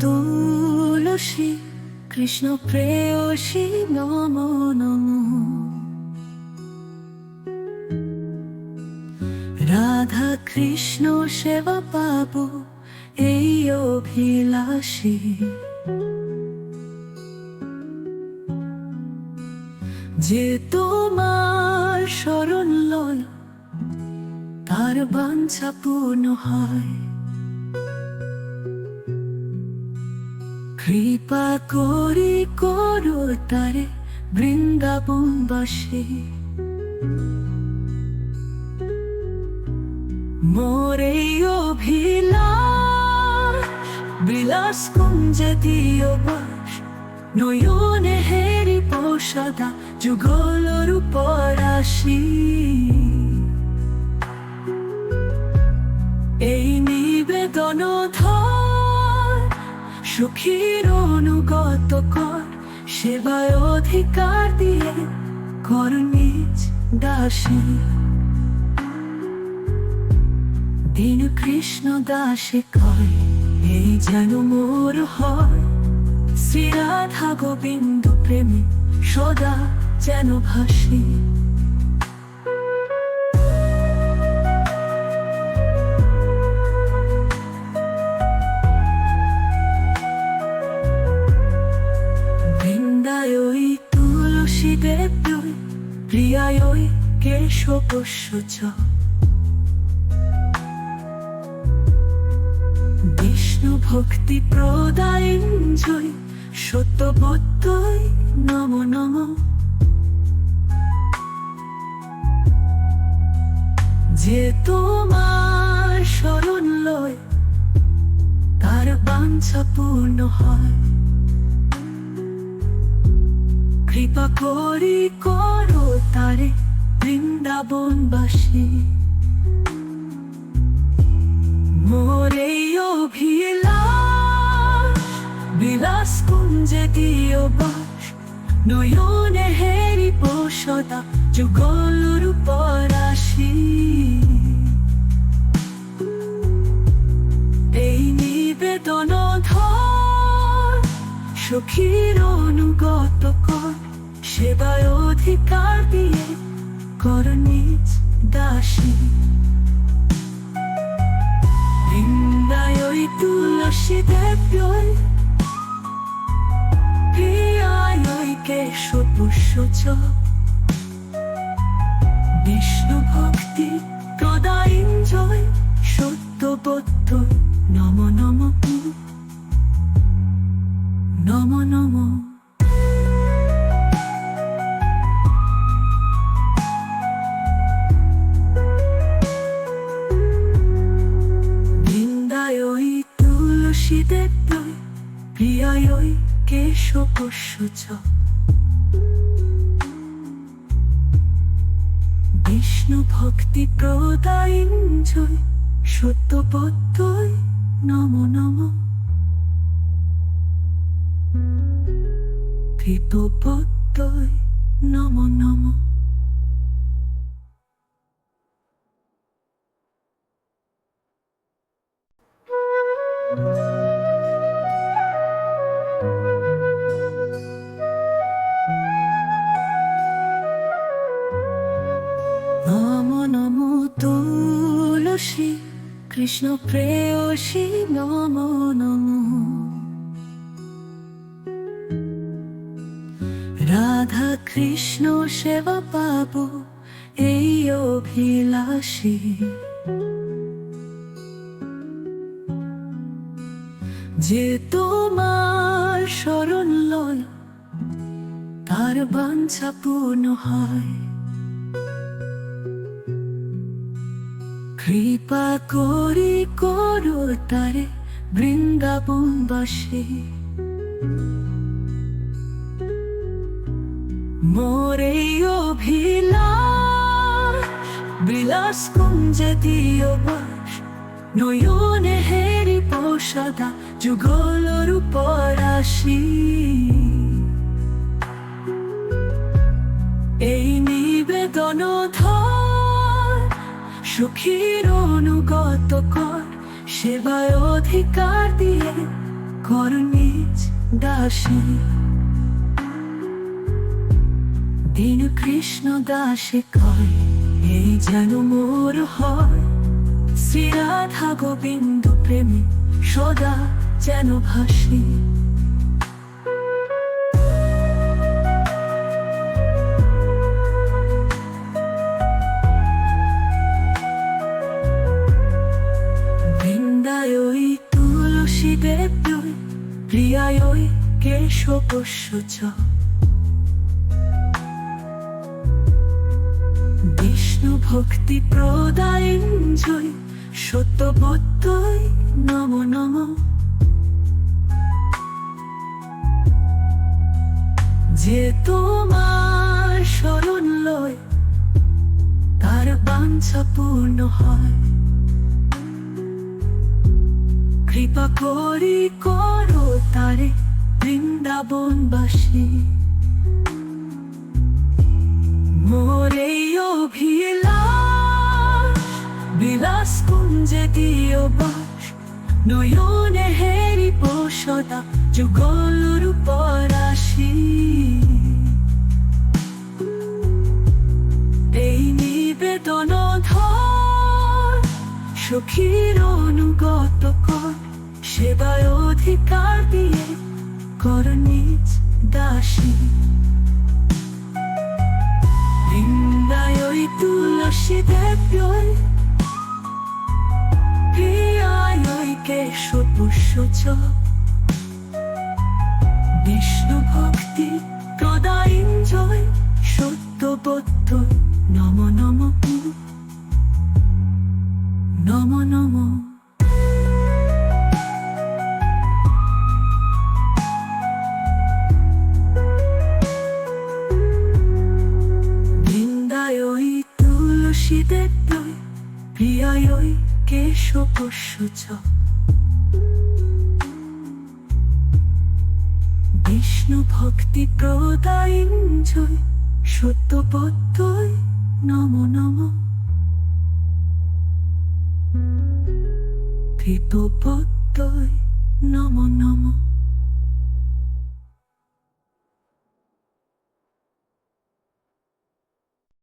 তুলসী কৃষ্ণ প্রেয়সী নম নম। রাধা কৃষ্ণ সেবা পাব এই অভিলাষী। যে তোমার শরণ লয়, তার বাঞ্ছা পূর্ণ হয়। কৃপা করি করো তারে বৃন্দাবন বৃন্দাবনবাসী মোরে অভিলাষ বিলাস কুঞ্জে দিও বাস, নয়নে হেরি প্রসাদা যুগলর উপরাশি এই নিবেদন ধর, সুখীর অনুগত কর, সেবায় অধিকার দিয়ে কর নিজ দাসী। দিন কৃষ্ণ দাসে কয় এই যেন মোর হয়। শ্রী রাধা গোবিন্দ প্রেমী সদা যেন ভাসি। তুলসী দেব প্রিয়ায় ওই কেশব চ। বিষ্ণু ভক্তি প্রদায় জয় সত্যবত্যই নম নম। যে তোমার শরণ লয়, তার বাঞ্ছা পূর্ণ হয়। কৃপা করি করো তারে বৃন্দাবনবাসী। মোরে অভিলাষ, বিলাস দিও বাস, নয়নে হেরি পোষদা যুগলুর পরাশি। এই নিবেদন ধর, সখীর অনুগত কর, সেবায় অধিকার দিয়ে কর নিজ দাসী। তুলসী দেব্যই প্রিয়ায় ওই কেশব পুষ্য বিষ্ণু ভক্তি জয় সত্যবদ্ধ নম নম নম নম। তুলসী দেব প্রিয়ায় ওই কেশব বিষ্ণু ভক্তি প্রদায় জয় সত্যবদ্ধই নম নম। কৃতবদ্ধই নম নম নম। কৃষ্ণ প্রেয়সী নম নম রাধা কৃষ্ণ সেবা পাব এই অভিলাষী। যে তোমার শরণ লয়, তার বাঞ্ছা পূর্ণ হয়। কৃপা করি করো তারে বৃন্দাবন বৃন্দাবনবাসী মোরে অভিলাষ বিলাস কুঞ্জে দিও বাস নয়নে হেরি প্রসাদা যুগলর উপরাশি সুখীর অনুগত কর, সেবায় অধিকার দিয়ে কর নিজ দাসী। দিন কৃষ্ণ দাসে কয় এই যেন মোর হয়। শ্রী রাধা গোবিন্দ প্রেমী সদা যেন ভাসি। প্রিয়ায় ওই কেশব বিষ্ণু ভক্তি প্রদায় জয় নম নম। যে তোমার শরণ লয়, তার বাঞ্ছা পূর্ণ হয়। কৃপা করি করো তারে বৃন্দাবনবাসী। মোরে অভিলাষ বিলাস কুঞ্জে দিও বাস। নয়নে হেরি পোষদা যুগলুর পরাশি এই নিবেদন ধর, সখীর অনুগত সেবায় অধিকার দিয়ে কর নিজ দাসী। বৃন্দায় তুলসী দেব্যই প্রিয়ায় ওই কেশব পুষ্য বিষ্ণু ভক্তি প্রদায় জয় সত্যবদ্ধ নম নম নম ওই কেশব পুষ্য বিষ্ণু ভক্তি প্রদায় জয় সত্যবদ্ধই নম নম। কৃতবদ্ধই নম নম।